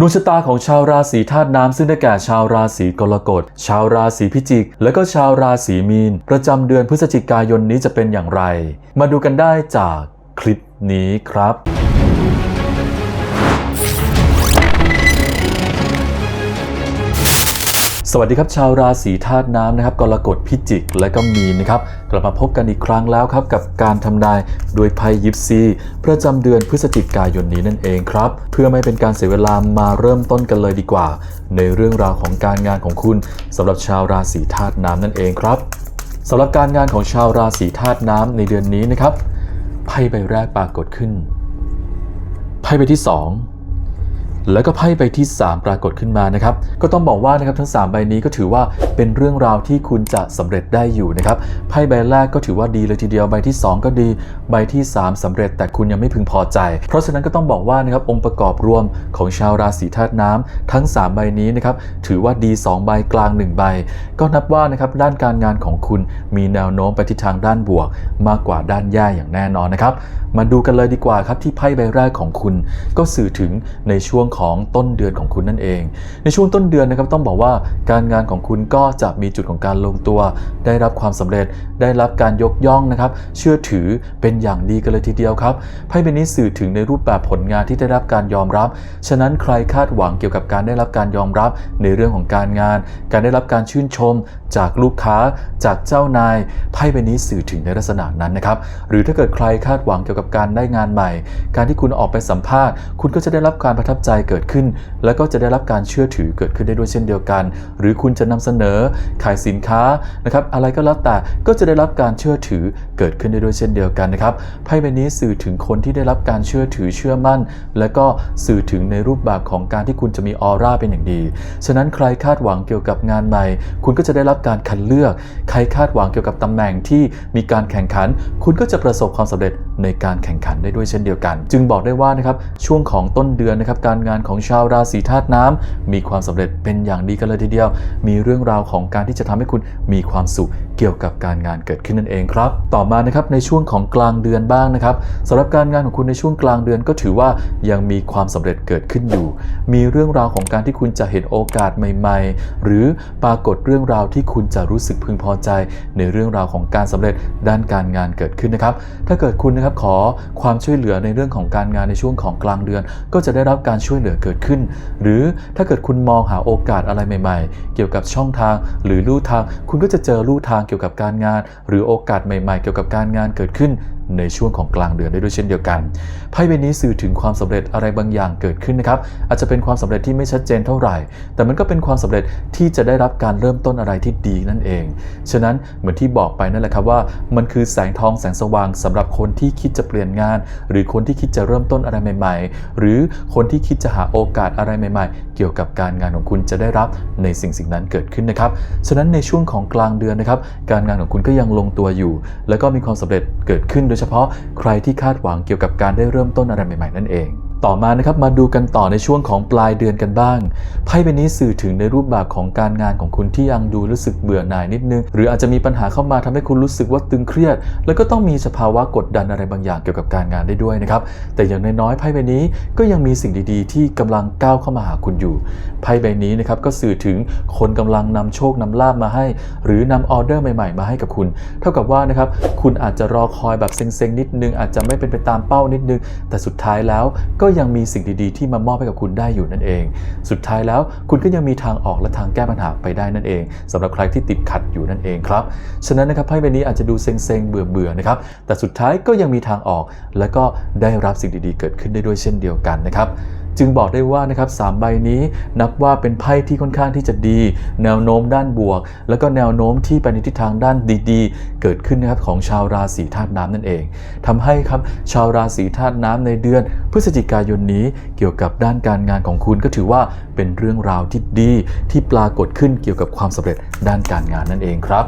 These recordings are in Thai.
ดวงชะตาของชาวราศีธาตุน้ำซึ่งได้แก่ชาวราศีกรกฎ ชาวราศีพิจิก และก็ชาวราศีมีน ประจำเดือนพฤศจิกายนนี้จะเป็นอย่างไร มาดูกันได้จากคลิปนี้ครับ สวัสดีครับชาวราศีธาตุน้ำนะครับกรกฎพิจิกและก็มีนนะครับกลับมาพบกันอีกครั้งแล้วครับกับการทำนายโดยไพ่ยิปซี ประจำเดือนพฤศจิกายนนี้นั่นเองครับ เพื่อไม่เป็นการเสียเวลามาเริ่มต้นกันเลยดีกว่า ในเรื่องราวของการงานของคุณสำหรับชาวราศีธาตุน้ำนั่นเองครับสำหรับการงานของชาวราศีธาตุน้ำในเดือนนี้นะครับไพ่ใบแรกปรากฏขึ้นไพ่ใบที่สอง แล้วก็ไพ่ใบที่ 3 ปรากฏขึ้นมานะครับ ก็ต้องบอกว่านะครับทั้ง 3 ใบนี้ก็ถือว่าเป็นเรื่องราวที่คุณจะสำเร็จได้อยู่นะครับไพ่ใบแรกก็ถือว่าดีเลยทีเดียวใบที่ 2 ก็ดี ใบที่ 3สำเร็จ แต่คุณยังไม่พึงพอใจ เพราะฉะนั้นก็ต้องบอกว่านะครับองค์ประกอบรวมของชาวราศีธาตุน้ำทั้ง 3 ใบนี้นะครับถือว่าดี 2 ใบกลาง 1 ใบ ก็นับว่านะครับด้านการงานของคุณมีแนวโน้มไปทิศทางด้านบวก มากกว่าด้านแย่อย่างแน่นอนนะครับมาดูกันเลยดีกว่าครับที่ไพ่ใบแรกของคุณ ก็สื่อถึงในช่วงของต้นเดือนของคุณนั่นเอง ในช่วงต้นเดือนนะครับต้องบอกว่าการงานของคุณก็จะมีจุดของการลงตัว ได้รับความสำเร็จ ได้รับการยกย่องนะครับ เชื่อถือเป็นอย่างดีกันเลยทีเดียวครับไพ่ใบนี้สื่อถึงในรูปแบบผลงานที่ได้รับการยอมรับ ฉะนั้นใครคาดหวังเกี่ยวกับการได้รับการยอมรับในเรื่องของการงาน การได้รับการชื่นชม จากลูกค้า จากเจ้านายไพ่ใบนี้สื่อถึงในลักษณะนั้นนะครับ หรือถ้าเกิดใครคาดหวังเกี่ยวกับการได้งานใหม่ การที่คุณออกไปสัมภาษณ์ คุณก็จะได้รับการประทับใจเกิดขึ้น แล้วก็จะได้รับการเชื่อถือเกิดขึ้นได้ด้วยเช่นเดียวกัน หรือคุณจะนำเสนอขายสินค้านะครับอะไรก็แล้วแต่ก็จะได้รับการเชื่อถือเกิดขึ้นได้ด้วยเช่นเดียวกันนะครับไพ่ใบนี้สื่อถึงคนที่ได้รับการเชื่อถือเชื่อมั่น และก็สื่อถึงในรูปแบบของการที่คุณจะมีออร่าเป็นอย่างดี ฉะนั้นใครคาดหวังเกี่ยวกับงานใหม่ คุณก็จะได้รับการคัดเลือก ใครคาดหวังเกี่ยวกับตำแหน่งที่มีการแข่งขัน คุณก็จะประสบความสำเร็จในการแข่งขันได้ด้วยเช่นเดียวกัน จึงบอกได้ว่านะครับช่วงของต้นเดือนนะครับการงานของชาวราศีธาตุน้ำมีความสำเร็จเป็นอย่างดีกันเลยทีเดียว มีเรื่องราวของการที่จะทำให้คุณมีความสุขเกี่ยวกับการงานเกิดขึ้นนั่นเองครับ ต่อมานะครับในช่วงของกลางเดือนบ้างนะครับสำหรับการงานของคุณในช่วงกลางเดือนก็ถือว่ายังมีความสำเร็จเกิดขึ้นอยู่ มีเรื่องราวของการที่คุณจะเห็นโอกาสใหม่ ๆ หรือปรากฏเรื่องราวที่คุณจะรู้สึกพึงพอใจ ในเรื่องราวของการสำเร็จด้านการงานเกิดขึ้นนะครับ ถ้าเกิดคุณนะครับขอความช่วยเหลือในเรื่องของการงานในช่วงของกลางเดือน ก็จะได้รับการช่วยเหลือเกิดขึ้น หรือถ้าเกิดคุณมองหาโอกาสอะไรใหม่ ๆ เกี่ยวกับช่องทางหรือลู่ทาง คุณก็จะเจอลู่ทางเกี่ยวกับการงาน หรือโอกาสใหม่ ๆ เกี่ยวกับการงานเกิดขึ้น ในช่วงของกลางเดือนได้ด้วยเช่นเดียวกัน ไพ่ใบนี้สื่อถึงความสำเร็จอะไรบางอย่างเกิดขึ้นนะครับ อาจจะเป็นความสำเร็จที่ไม่ชัดเจนเท่าไหร่ แต่มันก็เป็นความสำเร็จที่จะได้รับการเริ่มต้นอะไรที่ดีนั่นเอง ฉะนั้นเหมือนที่บอกไปนั่นแหละครับว่า มันคือแสงทองแสงสว่างสำหรับคนที่คิดจะเปลี่ยนงาน หรือคนที่คิดจะเริ่มต้นอะไรใหม่ ๆ หรือคนที่คิดจะหาโอกาสอะไรใหม่ ๆ เกี่ยวกับการงานของคุณจะได้รับในสิ่งสิ่งนั้นเกิดขึ้นนะครับ ฉะนั้นในช่วงของกลางเดือนนะครับ การงานของคุณก็ยังลงตัวอยู่ แล้วก็มีความสำเร็จเกิดขึ้นโดยเฉพาะใครที่คาดหวังเกี่ยวกับการได้เริ่มต้นอะไรใหม่ ๆ นั่นเอง ต่อมานะครับมาดูกันต่อในช่วงของปลายเดือนกันบ้างไพ่ใบนี้สื่อถึงในรูปแบบของการงานของคุณที่ยังดูรู้สึกเบื่อหน่ายนิดนึง หรืออาจจะมีปัญหาเข้ามาทำให้คุณรู้สึกว่าตึงเครียด แล้วก็ต้องมีสภาวะกดดันอะไรบางอย่างเกี่ยวกับการงานได้ด้วยนะครับแต่อย่างน้อยๆไพ่ใบนี้ก็ยังมีสิ่งดีๆ ที่กำลังก้าวเข้ามาหาคุณอยู่ไพ่ใบนี้นะครับก็สื่อถึงคนกำลังนำโชคนำลาบมาให้ หรือนำออเดอร์ใหม่ๆ มาให้กับคุณ เท่ากับว่านะครับคุณอาจจะรอคอยแบบเซ็งๆนิดนึงอาจจะไม่เป็นไปตามเป้านิดนึง แต่สุดท้ายแล้วก็ยังมีสิ่งดีๆ ที่มามอบให้กับคุณได้อยู่นั่นเอง สุดท้ายแล้วคุณก็ยังมีทางออกและทางแก้ปัญหาไปได้นั่นเองสำหรับใครที่ติดขัดอยู่นั่นเองครับฉะนั้นนะครับไพ่ใบนี้อาจจะดูเซ็งๆเบื่อๆนะครับแต่สุดท้ายก็ยังมีทางออก และก็ได้รับสิ่งดีๆ เกิดขึ้นได้ด้วยเช่นเดียวกันนะครับ จึงบอกได้ว่านะครับสามใบนี้นับว่าเป็นไพ่ที่ค่อนข้างที่จะดี แนวโน้มด้านบวก แล้วก็แนวโน้มที่ไปในทิศทางด้านดีๆ เกิดขึ้นนะครับของชาวราศีธาตุน้ำนั่นเองทำให้ครับชาวราศีธาตุน้ำในเดือน พฤศจิกายนนี้เกี่ยวกับด้านการงานของคุณก็ถือว่าเป็นเรื่องราวที่ดีที่ปรากฏขึ้นเกี่ยวกับความสำเร็จด้านการงานนั่นเองครับ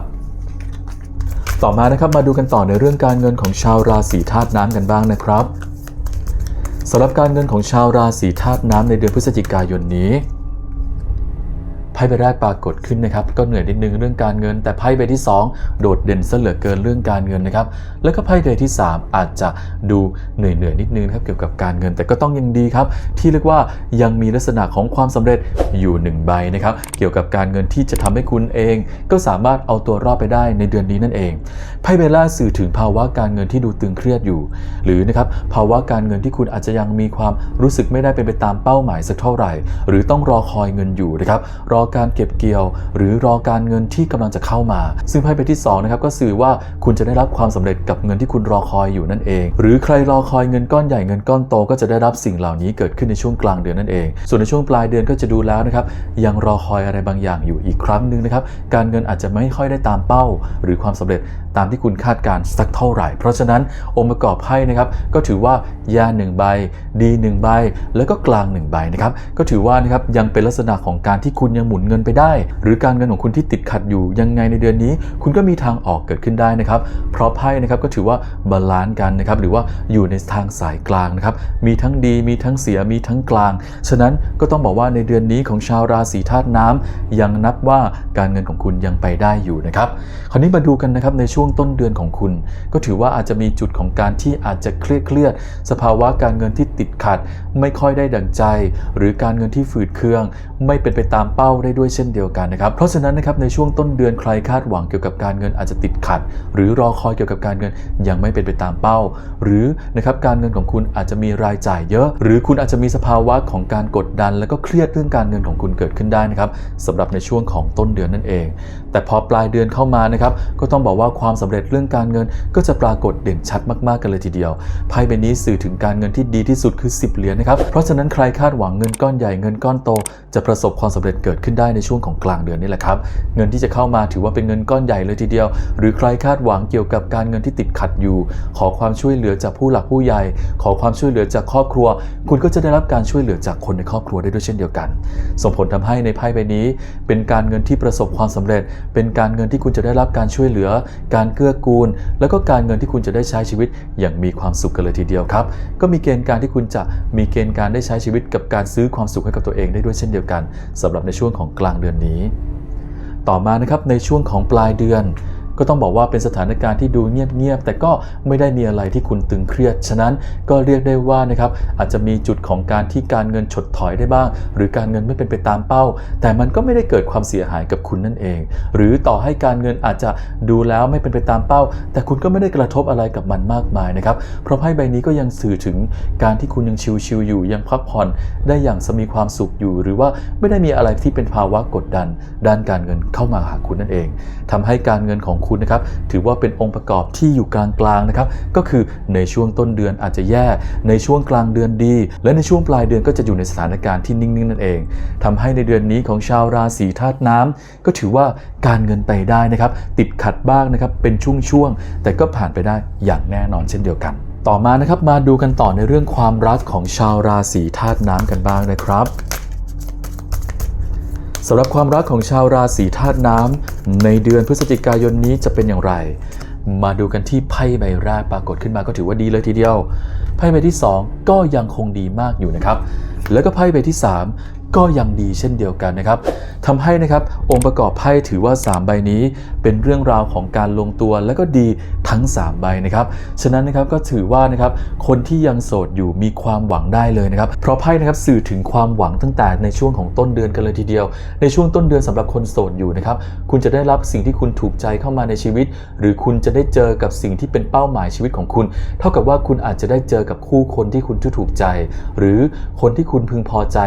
ต่อมานะครับมาดูกันต่อในเรื่องการเงินของชาวราศีธาตุน้ำกันบ้างนะครับ สำหรับการเงินของชาวราศีธาตุน้ำในเดือนพฤศจิกายนนี้ พ่ใบแรกปรากฏขึ้นนะครับก็เหนื่อยนิดนึงเรื่องการเงิน แต่ไพ่ใบที่ 2 โดดเด่นซะเหลือเกินเรื่องการเงินนะครับแล้วก็ไพ่ใบที่ 3 อาจจะดูเหนื่อยเหนื่อยนิดนึงนะครับเกี่ยวกับการเงิน แต่ก็ต้องยังดีครับที่เรียกว่ายังมีลักษณะของความสำเร็จอยู่หนึ่งใบนะครับเกี่ยวกับการเงินที่จะทำให้คุณเอง ก็สามารถเอาตัวรอดไปได้ในเดือนนี้นั่นเองไพ่เบลล่าสื่อถึงภาวะการเงินที่ดูตึงเครียดอยู่ หรือนะครับภาวะการเงินที่คุณอาจจะยังมีความรู้สึกไม่ได้เป็นไปตามเป้าหมายสักเท่าไหร่ หรือต้องรอคอยเงินอยู่นะครับรอการเก็บเกี่ยว หรือรอการเงินที่กำลังจะเข้ามา ซึ่งไพ่ใบที่2นะครับก็สื่อว่าคุณจะได้รับความสำเร็จกับเงินที่คุณรอคอยอยู่นั่นเอง หรือใครรอคอยเงินก้อนใหญ่เงินก้อนโต ก็จะได้รับสิ่งเหล่านี้เกิดขึ้นในช่วงกลางเดือนนั่นเอง ส่วนในช่วงปลายเดือนก็จะดูแล้วนะครับยังรอคอยอะไรบางอย่างอยู่อีกครั้งหนึ่งนะครับการเงินอาจจะไม่ค่อยได้ตามเป้า หรือความสำเร็จตามที่คุณคาดการณ์สักเท่าไหร่ เพราะฉะนั้นองค์ประกอบไพ่นะครับก็ถือว่ายาหนึ่งใบดีหนึ่งใบแล้วก็กลางหนึ่งใบนะครับก็ถือว่านะครับยังเป็นลักษณะของการที่คุณยังหมุนเงินไปได้ หรือการเงินของคุณที่ติดขัดอยู่ยังไงในเดือนนี้ คุณก็มีทางออกเกิดขึ้นได้นะครับเพราะไพ่นะครับก็ถือว่าบาลานซ์กันนะครับหรือว่าอยู่ในทางสายกลางนะครับมีทั้งดีมีทั้งเสียมีทั้งกลาง ฉะนั้นก็ต้องบอกว่าในเดือนนี้ของชาวราศีธาตุน้ำยังนับว่าการเงินของคุณยังไปได้อยู่นะครับคราวนี้มาดูกันนะครับในช่วงต้นเดือนของคุณ ก็ถือว่าอาจจะมีจุดของการที่อาจจะเครียดเครียดๆสภาวะการเงินที่ติดขัด ไม่ค่อยได้ดั่งใจ หรือการเงินที่ฝืดเคือง ไม่เป็นไปตามเป้าได้ด้วยเช่นเดียวกันนะครับ เพราะฉะนั้นนะครับในช่วงต้นเดือนใครคาดหวังเกี่ยวกับการเงินอาจจะติดขัด หรือรอคอยเกี่ยวกับการเงินยังไม่เป็นไปตามเป้า หรือนะครับการเงินของคุณอาจจะมีรายจ่ายเยอะ หรือคุณอาจจะมีสภาวะของการกดดัน แล้วก็เครียดเรื่องการเงินของคุณเกิดขึ้นได้นะครับสำหรับในช่วงของต้นเดือนนั่นเอง แต่พอปลายเดือนเข้ามานะครับก็ต้องบอกว่าความสำเร็จเรื่องการเงินก็จะปรากฏเด่นชัดมากๆกันเลยทีเดียวไพ่ใบนี้สื่อถึงการเงินที่ดีที่สุดคือ 10 เหรียญนะครับเพราะฉะนั้นใครคาดหวังเงินก้อนใหญ่เงินก้อนโต จะประสบความสำเร็จเกิดขึ้นึ้นได้ในช่วงของกลางเดือนนี่แหละครับ เงินที่จะเข้ามาถือว่าเป็นเงินก้อนใหญ่เลยทีเดียว หรือใครคาดหวังเกี่ยวกับการเงินที่ติดขัดอยู่ ขอความช่วยเหลือจากผู้หลักผู้ใหญ่ ขอความช่วยเหลือจากครอบครัว คุณก็จะได้รับการช่วยเหลือจากคนในครอบครัวได้ด้วยเช่นเดียวกัน ส่งผลทำให้ในไพ่ใบนี้ เป็นการเงินที่ประสบความสำเร็จ เป็นการเงินที่คุณจะได้รับการช่วยเหลือ การเกื้อกูล แล้วก็การเงินที่คุณจะได้ใช้ชีวิตอย่างมีความสุขกันเลยทีเดียวครับ ก็มีเกณฑ์การที่คุณจะมีเกณฑ์การได้ใช้ชีวิตกับการซื้อความสุขให้กับตัวเองได้ด้วยเช่นเดียวกันสำหรับในช่วงของกลางเดือนนี้ ต่อมานะครับในช่วงของปลายเดือน ก็ต้องบอกว่าเป็นสถานการณ์ที่ดูเงียบๆแต่ก็ไม่ได้มีอะไรที่คุณตึงเครียด ฉะนั้นก็เรียกได้ว่านะครับอาจจะมีจุดของการที่การเงินฉดถอยได้บ้าง หรือการเงินไม่เป็นไปตามเป้า แต่มันก็ไม่ได้เกิดความเสียหายกับคุณนั่นเอง หรือต่อให้การเงินอาจจะดูแล้วไม่เป็นไปตามเป้า แต่คุณก็ไม่ได้กระทบอะไรกับมันมากมายนะครับเพราะไพ่ใบนี้ก็ยังสื่อถึงการที่คุณยังชิลๆอยู่ยังพักผ่อนได้อย่างสมีความสุขอยู่ หรือว่าไม่ได้มีอะไรที่เป็นภาวะกดดัน ด้านการเงินเข้ามาหาคุณนั่นเองทำให้การเงินของคุณนะครับถือว่าเป็นองค์ประกอบที่อยู่กลางๆนะครับก็คือในช่วงต้นเดือนอาจจะแย่ ในช่วงกลางเดือนดี และในช่วงปลายเดือนก็จะอยู่ในสถานการณ์ที่นิ่งๆนั่นเองทำให้ในเดือนนี้ของชาวราศีธาตุน้ำก็ถือว่าการเงินไปได้นะครับติดขัดบ้างนะครับเป็นช่วงๆแต่ก็ผ่านไปได้อย่างแน่นอนเช่นเดียวกันต่อมานะครับมาดูกันต่อในเรื่องความรักของชาวราศีธาตุน้ำกันบ้างนะครับ สำหรับความรักของชาวราศีธาตุน้ำในเดือนพฤศจิกายนนี้จะเป็นอย่างไร มาดูกันที่ไพ่ใบแรกปรากฏขึ้นมาก็ถือว่าดีเลยทีเดียว ไพ่ใบที่ 2 ก็ยังคงดีมากอยู่นะครับ แล้วก็ไพ่ใบที่ 3 ก็ยังดีเช่นเดียวกันนะครับทำให้นะครับองค์ประกอบไพ่ถือว่า 3 ใบนี้ เป็นเรื่องราวของการลงตัวและก็ดีทั้ง 3 ใบนะครับ ฉะนั้นนะครับก็ถือว่านะครับคนที่ยังโสดอยู่มีความหวังได้เลยนะครับ เพราะไพ่นะครับสื่อถึงความหวังตั้งแต่ในช่วงของต้นเดือนกันเลยทีเดียว ในช่วงต้นเดือนสำหรับคนโสดอยู่นะครับ คุณจะได้รับสิ่งที่คุณถูกใจเข้ามาในชีวิต หรือคุณจะได้เจอกับสิ่งที่เป็นเป้าหมายชีวิตของคุณ เท่ากับว่าคุณอาจจะได้เจอกับคู่คนที่คุณถูกใจ หรือคนที่คุณพึงพอใจ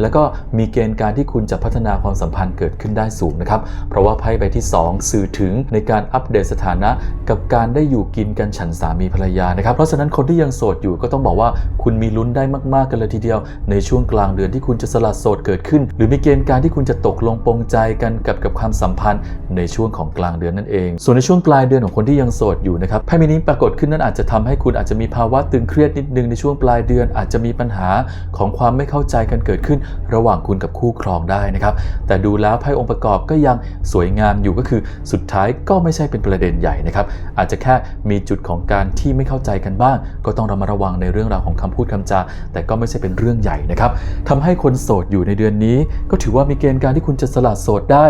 แล้วก็มีเกณฑ์การที่คุณจะพัฒนาความสัมพันธ์เกิดขึ้นได้สูงนะครับ เพราะว่าไพ่ใบที่ 2 สื่อถึงในการอัปเดตสถานะ กับการได้อยู่กินกันฉันสามีภรรยานะครับ เพราะฉะนั้นคนที่ยังโสดอยู่ก็ต้องบอกว่าคุณมีลุ้นได้มากๆกันเลยทีเดียว ในช่วงกลางเดือนที่คุณจะสละโสดเกิดขึ้น หรือมีเกณฑ์การที่คุณจะตกลงปรงใจกันกับกับความสัมพันธ์ในช่วงของกลางเดือนนั่นเอง ส่วนในช่วงปลายเดือนของคนที่ยังโสดอยู่นะครับไพ่ใบนี้ปรากฏขึ้นนั้นอาจจะทำให้คุณอาจจะมีภาวะตึงเครียดนิดนึงในช่วงปลายเดือนอาจจะมีปัญหาของความไม่เข้าใจกันเกิดขึ้นระหว่างคุณกับคู่ครองได้นะครับ แต่ดูแล้วไพ่องค์ประกอบก็ยังสวยงามอยู่ก็คือสุดท้ายก็ไม่ใช่เป็นประเด็นใหญ่นะครับอาจจะแค่มีจุดของการที่ไม่เข้าใจกันบ้าง ก็ต้องระมัดระวังในเรื่องราวของคำพูดคำจา แต่ก็ไม่ใช่เป็นเรื่องใหญ่นะครับทำให้คนโสดอยู่ในเดือนนี้ ก็ถือว่ามีเกณฑ์การที่คุณจะสละโสดได้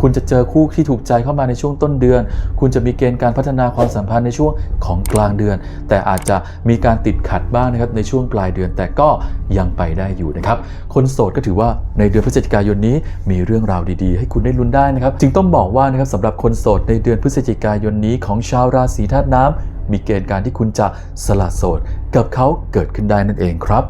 คุณจะเจอคู่ที่ถูกใจเข้ามาในช่วงต้นเดือน คุณจะมีเกณฑ์การพัฒนาความสัมพันธ์ในช่วงของกลางเดือน แต่อาจจะมีการติดขัดบ้างนะครับในช่วงปลายเดือน แต่ก็ยังไปได้อยู่นะครับคนโสดก็ถือว่าในเดือนพฤศจิกายนนี้มีเรื่องราวดีๆ ให้คุณได้ลุ้นได้นะครับ จึงต้องบอกว่านะครับสำหรับคนโสดในเดือนพฤศจิกายนนี้ของชาวราศีธาตุน้ำมีเกณฑ์การที่คุณจะสละโสด กับเขาเกิดขึ้นได้นั่นเองครับ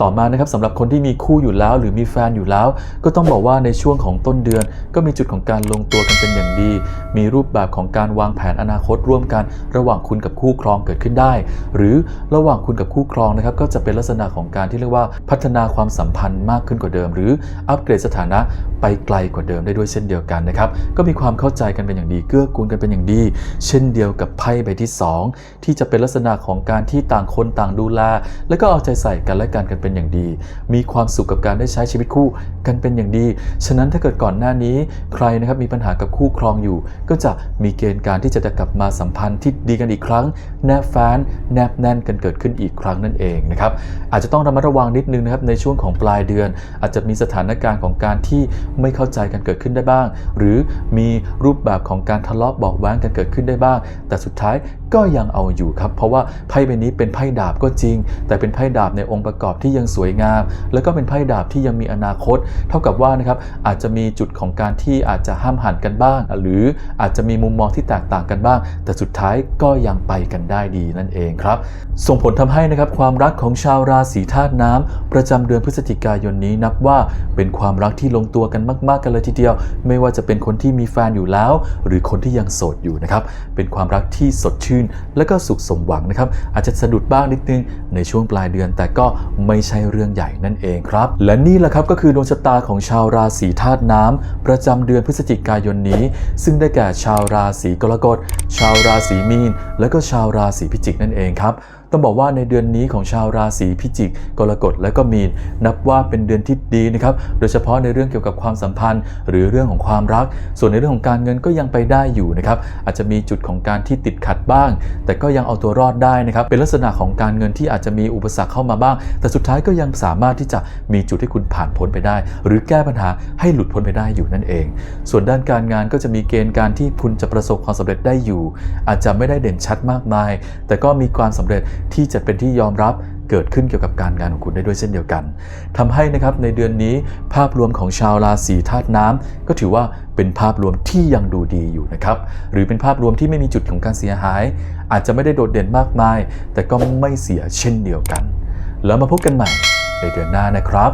ต่อมานะครับสำหรับคนที่มีคู่อยู่แล้ว หรือมีแฟนอยู่แล้ว ก็ต้องบอกว่าในช่วงของต้นเดือน ก็มีจุดของการลงตัวกันเป็นอย่างดี มีรูปแบบของการวางแผนอนาคตร่วมกัน ระหว่างคุณกับคู่ครองเกิดขึ้นได้ หรือระหว่างคุณกับคู่ครองนะครับก็จะเป็นลักษณะของการที่เรียกว่าพัฒนาความสัมพันธ์มากขึ้นกว่าเดิม หรืออัปเกรดสถานะไปไกลกว่าเดิมได้ด้วยเช่นเดียวกันนะครับก็มีความเข้าใจกันเป็นอย่างดีเกื้อกูลกันเป็นอย่างดี เช่นเดียวกับไพ่ใบที่สองที่จะเป็นลักษณะของการที่ต่างคนต่างดูแล แล้วก็เอาใจใส่กันและกันกันเป็นอย่างดี มีความสุขกับการได้ใช้ชีวิตคู่กันเป็นอย่างดี ฉะนั้นถ้าเกิดก่อนหน้านี้ใครนะครับมีปัญหากับคู่ครองอยู่ ก็จะมีเกณฑ์การที่จะกลับมาสัมพันธ์ที่ดีกันอีกครั้ง แนบแฟนแนบแน่นกันเกิดขึ้นอีกครั้งนั่นเองนะครับอาจจะต้องระมัดระวังนิดนึงนะครับในช่วงของปลายเดือน อาจจะมีสถานการณ์ของการที่ไม่เข้าใจกันเกิดขึ้นได้บ้าง หรือมีรูปแบบของการทะเลาะเบอกแว้งกันเกิดขึ้นได้บ้าง แต่สุดท้ายก็ยังเอาอยู่ครับ เพราะว่าไพ่ใบนี้เป็นไพ่ดาบก็จริง แต่เป็นไพ่ดาบในองค์ประกอบที่ยังสวยงาม แล้วก็เป็นไพ่ดาบที่ยังมีอนาคต เท่ากับว่านะครับอาจจะมีจุดของการที่อาจจะห้ามหันกันบ้าง หรืออาจจะมีมุมมองที่แตกต่างกันบ้าง แต่สุดท้ายก็ยังไปกันได้ดีนั่นเองครับ ส่งผลทำให้นะครับความรักของชาวราศีธาตุน้ำประจำเดือนพฤศจิกายนนี้นับว่าเป็นความรักที่ลงตัวกันมาก ๆ กันเลยทีเดียว ไม่ว่าจะเป็นคนที่มีแฟนอยู่แล้ว หรือคนที่ยังโสดอยู่นะครับเป็นความรักที่สดชื่นและก็สุขสมหวังนะครับ อาจจะสะดุดบ้างนิดนึงในช่วงปลายเดือน แต่ก็ไม่ใช่เรื่องใหญ่นั่นเองครับ และนี่แหละครับก็คือดวงชะตาของชาวราศีธาตุน้ำประจำเดือนพฤศจิกายนนี้ ซึ่งได้แก่ชาวราศีกรกฎ ชาวราศีมีน และก็ชาวราศีพิจิกนั่นเองครับ ต้องบอกว่าในเดือนนี้ของชาวราศีพิจิก กรกฎและก็มีน นับว่าเป็นเดือนที่ดีนะครับ โดยเฉพาะในเรื่องเกี่ยวกับความสัมพันธ์ หรือเรื่องของความรัก ส่วนในเรื่องของการเงินก็ยังไปได้อยู่นะครับ อาจจะมีจุดของการที่ติดขัดบ้าง แต่ก็ยังเอาตัวรอดได้นะครับ เป็นลักษณะของการเงินที่อาจจะมีอุปสรรคเข้ามาบ้าง แต่สุดท้ายก็ยังสามารถที่จะมีจุดให้คุณผ่านพ้นไปได้ หรือแก้ปัญหาให้หลุดพ้นไปได้อยู่นั่นเอง ส่วนด้านการงานก็จะมีเกณฑ์การที่คุณจะประสบความสำเร็จได้อยู่ อาจจะไม่ได้เด่นชัดมากมาย แต่ก็มีความสำเร็จที่จะเป็นที่ยอมรับเกิดขึ้นเกี่ยวกับการงานของคุณได้ด้วยเช่นเดียวกันทำให้นะครับในเดือนนี้ภาพรวมของชาวราศีธาตุน้ำก็ถือว่าเป็นภาพรวมที่ยังดูดีอยู่นะครับ หรือเป็นภาพรวมที่ไม่มีจุดของการเสียหาย อาจจะไม่ได้โดดเด่นมากมาย แต่ก็ไม่เสียเช่นเดียวกัน แล้วมาพบกันใหม่ในเดือนหน้านะครับ